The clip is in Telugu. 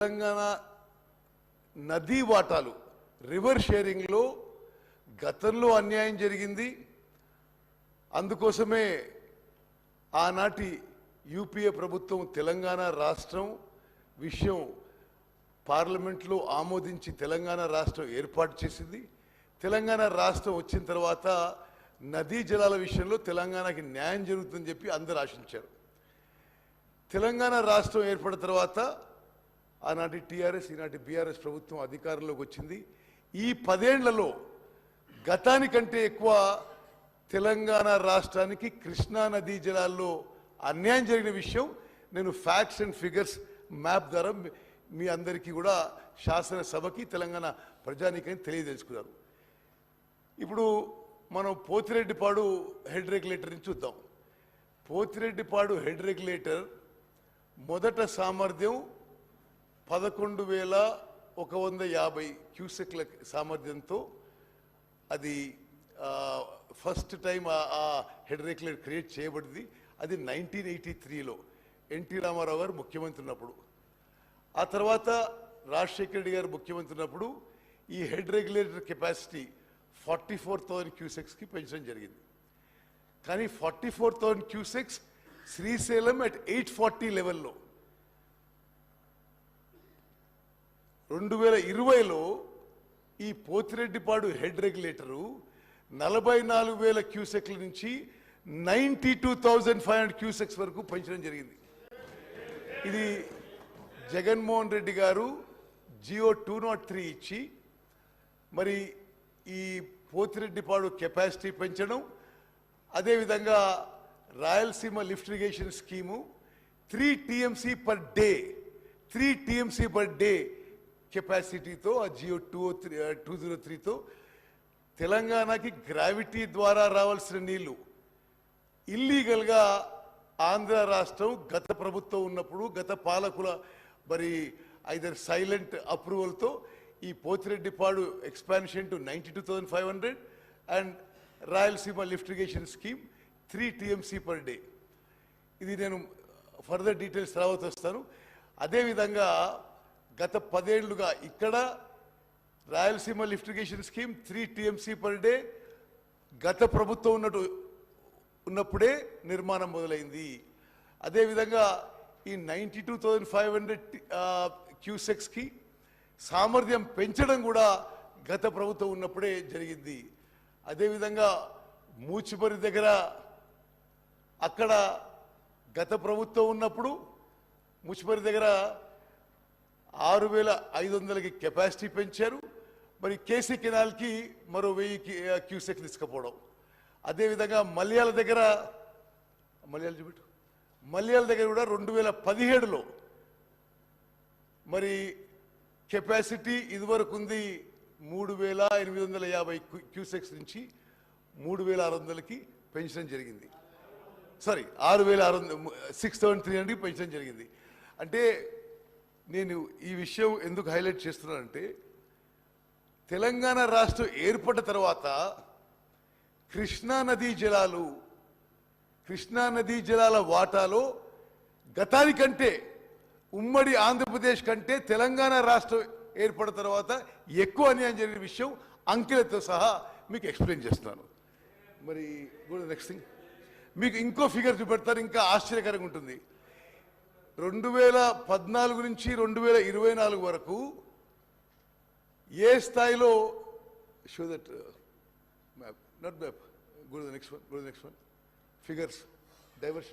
తెలంగాణ నదీ వాటాలు రివర్ షేరింగ్లో గతంలో అన్యాయం జరిగింది. అందుకోసమే ఆనాటి యూపీఏ ప్రభుత్వం తెలంగాణ రాష్ట్రం విషయం పార్లమెంట్లో ఆమోదించి తెలంగాణ రాష్ట్రం ఏర్పాటు చేసింది. తెలంగాణ రాష్ట్రం వచ్చిన తర్వాత నదీ జలాల విషయంలో తెలంగాణకి న్యాయం జరుగుతుందని చెప్పి అందరు ఆశించారు. తెలంగాణ రాష్ట్రం ఏర్పడిన తర్వాత ఆనాటి టీఆర్ఎస్ ఈనాటి బీఆర్ఎస్ ప్రభుత్వం అధికారంలోకి వచ్చింది. ఈ పదేళ్ళలో గతానికంటే ఎక్కువ తెలంగాణ రాష్ట్రానికి కృష్ణా నదీ జలాల్లో అన్యాయం జరిగిన విషయం నేను ఫ్యాక్ట్స్ అండ్ ఫిగర్స్ మ్యాప్ ద్వారా మీ- మీ అందరికీ కూడా శాసనసభకి తెలంగాణ ప్రజానికని తెలియదలుచుకున్నారు ఇప్పుడు మనం పోతిరెడ్డిపాడు హెడ్ రెగ్యులేటర్ని చూద్దాం. పోతిరెడ్డిపాడు హెడ్ రెగ్యులేటర్ మొదట సామర్థ్యం పదకొండు వేల ఒక వంద యాభై క్యూసెక్ల సామర్థ్యంతో అది ఫస్ట్ టైం ఆ హెడ్ క్రియేట్ చేయబడింది. అది నైన్టీన్ ఎయిటీ త్రీలో ఎన్టీ రామారావు గారు ముఖ్యమంత్రి ఉన్నప్పుడు. ఆ తర్వాత రాజశేఖర రెడ్డి గారు ముఖ్యమంత్రి ఉన్నప్పుడు ఈ head regulator capacity forty four thousand క్యూసెక్స్కి పెంచడం జరిగింది. కానీ forty four thousand cusecs Srisailam at eight forty లెవెల్లో రెండు వేల ఇరవైలో ఈ పోతిరెడ్డిపాడు హెడ్ రెగ్యులేటరు నలభై నాలుగు వేల క్యూసెక్ల నుంచి ninety two thousand five hundred cusecs వరకు పెంచడం జరిగింది. ఇది జగన్మోహన్ రెడ్డి గారు జియో టూ నాట్ త్రీ ఇచ్చి మరి ఈ పోతిరెడ్డిపాడు కెపాసిటీ పెంచడం అదేవిధంగా Rayalaseema lift irrigation scheme three TMC per day three TMC per day కెపాసిటీతో ఆ G O two three two zero త్రీతో తెలంగాణకి గ్రావిటీ ద్వారా రావాల్సిన నీళ్ళు. ఇల్లీగల్గా ఆంధ్ర రాష్ట్రం గత ప్రభుత్వం ఉన్నప్పుడు గత పాలకుల మరి ఐదర్ సైలెంట్ అప్రూవల్తో ఈ Pothireddypadu expansion to ninety two thousand five hundred and Rayalaseema lift irrigation scheme three TMC per day. ఇది నేను ఫర్దర్ డీటెయిల్స్ తర్వాత వస్తాను అదేవిధంగా గత పదేళ్ళుగా ఇక్కడ Rayalaseema lift irrigation scheme three TMC per day గత ప్రభుత్వం ఉన్నట్టు ఉన్నప్పుడే నిర్మాణం మొదలైంది. అదేవిధంగా ఈ ninety two thousand five hundred క్యూసెక్స్కి సామర్థ్యం పెంచడం కూడా గత ప్రభుత్వం ఉన్నప్పుడే జరిగింది. అదేవిధంగా మూచిపరి దగ్గర అక్కడ గత ప్రభుత్వం ఉన్నప్పుడు ముచ్చిపరి దగ్గర ఆరు వేల ఐదు వందలకి కెపాసిటీ పెంచారు. మరి కేసీ కెనాల్కి మరో వెయ్యి క్యూసెక్ తీసుకుపోవడం. అదేవిధంగా మలయాళ దగ్గర మలయాళ చూపెట్టు మలయాళ దగ్గర కూడా రెండు వేల పదిహేడులో మరి కెపాసిటీ ఇదివరకు ఉంది మూడు వేల ఎనిమిది వందల యాభై క్యూసెక్స్ నుంచి మూడు వేల ఆరు వందలకి పెంచడం జరిగింది. సారీ ఆరు వేల ఆరు వందల సిక్స్ థౌసండ్ త్రీ హండ్రెడ్కి పెంచడం జరిగింది. అంటే నేను ఈ విషయం ఎందుకు హైలైట్ చేస్తున్నానంటే తెలంగాణ రాష్ట్రం ఏర్పడిన తర్వాత కృష్ణా నదీ జలాలు కృష్ణా నదీ జలాల వాటాలో గతానికంటే ఉమ్మడి ఆంధ్రప్రదేశ్ కంటే తెలంగాణ రాష్ట్రం ఏర్పడిన తర్వాత ఎక్కువ అన్యాయం జరిగిన విషయం అంకెలతో సహా మీకు ఎక్స్ప్లెయిన్ చేస్తున్నాను. మరి నెక్స్ట్ థింగ్ మీకు ఇంకో ఫిగర్ చూపెడతారు ఇంకా ఆశ్చర్యకరంగా ఉంటుంది. రెండు వేల పద్నాలుగు నుంచి రెండు వేల ఇరవై నాలుగు వరకు ఏ స్థాయిలో show that map not map good next one good next one figures diversion